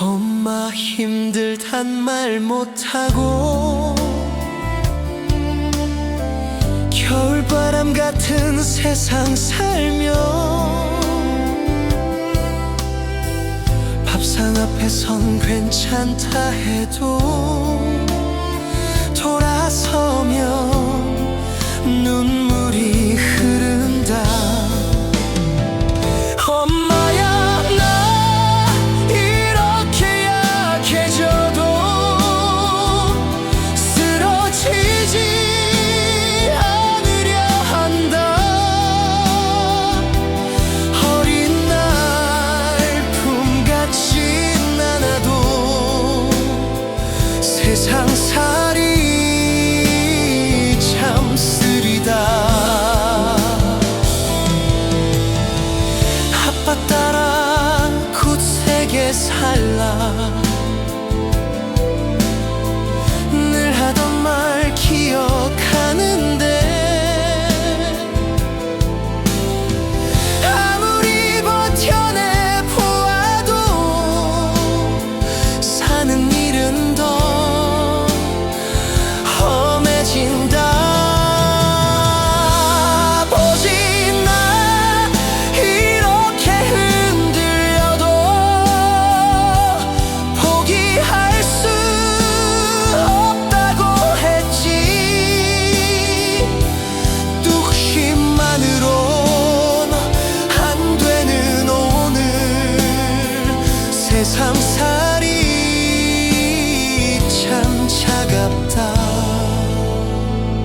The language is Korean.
엄마 힘들단 말 못하고 겨울바람 같은 세상 살며 밥상 앞에선 괜찮다 해도 돌아서면 눈 세상 사 sometimes